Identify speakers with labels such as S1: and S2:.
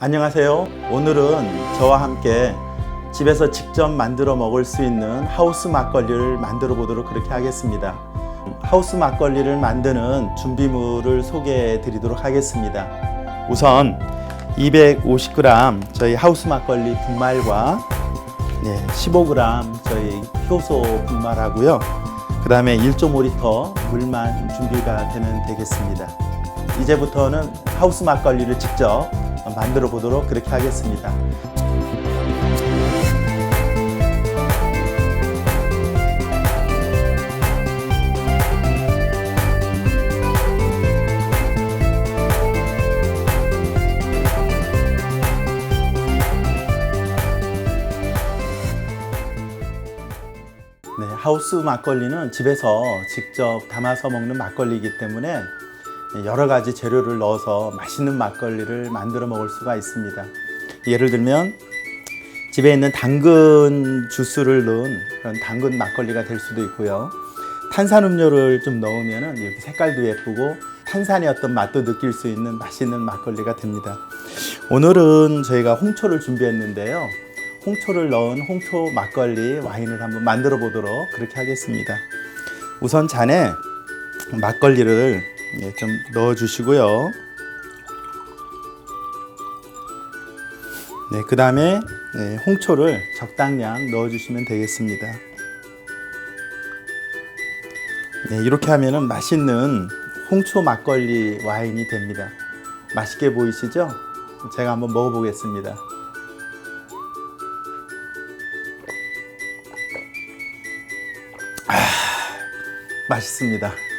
S1: 안녕하세요. 오늘은 저와 함께 집에서 직접 만들어 먹을 수 있는 하우스 막걸리를 만들어 보도록 그렇게 하겠습니다. 하우스 막걸리를 만드는 준비물을 소개해 드리도록 하겠습니다. 우선 250g 저희 하우스 막걸리 분말과 네, 15g 저희 효소 분말하고요. 그 다음에 1.5리터 물만 준비가 되면 되겠습니다. 이제부터는 하우스 막걸리를 직접 만들어 보도록 그렇게 하겠습니다. 네, 하우스 막걸리는 집에서 직접 담아서 먹는 막걸리이기 때문에 여러 가지 재료를 넣어서 맛있는 막걸리를 만들어 먹을 수가 있습니다. 예를 들면 집에 있는 당근 주스를 넣은 그런 당근 막걸리가 될 수도 있고요. 탄산음료를 좀 넣으면 이렇게 색깔도 예쁘고 탄산의 어떤 맛도 느낄 수 있는 맛있는 막걸리가 됩니다. 오늘은 저희가 홍초를 준비했는데요. 홍초를 넣은 홍초 막걸리 와인을 한번 만들어 보도록 그렇게 하겠습니다. 우선 잔에 막걸리를 예, 좀 넣어 주시고요. 네, 그 다음에 홍초를 적당량 넣어 주시면 되겠습니다. 네, 이렇게 하면은 맛있는 홍초 막걸리 와인이 됩니다. 맛있게 보이시죠? 제가 한번 먹어보겠습니다. 맛있습니다.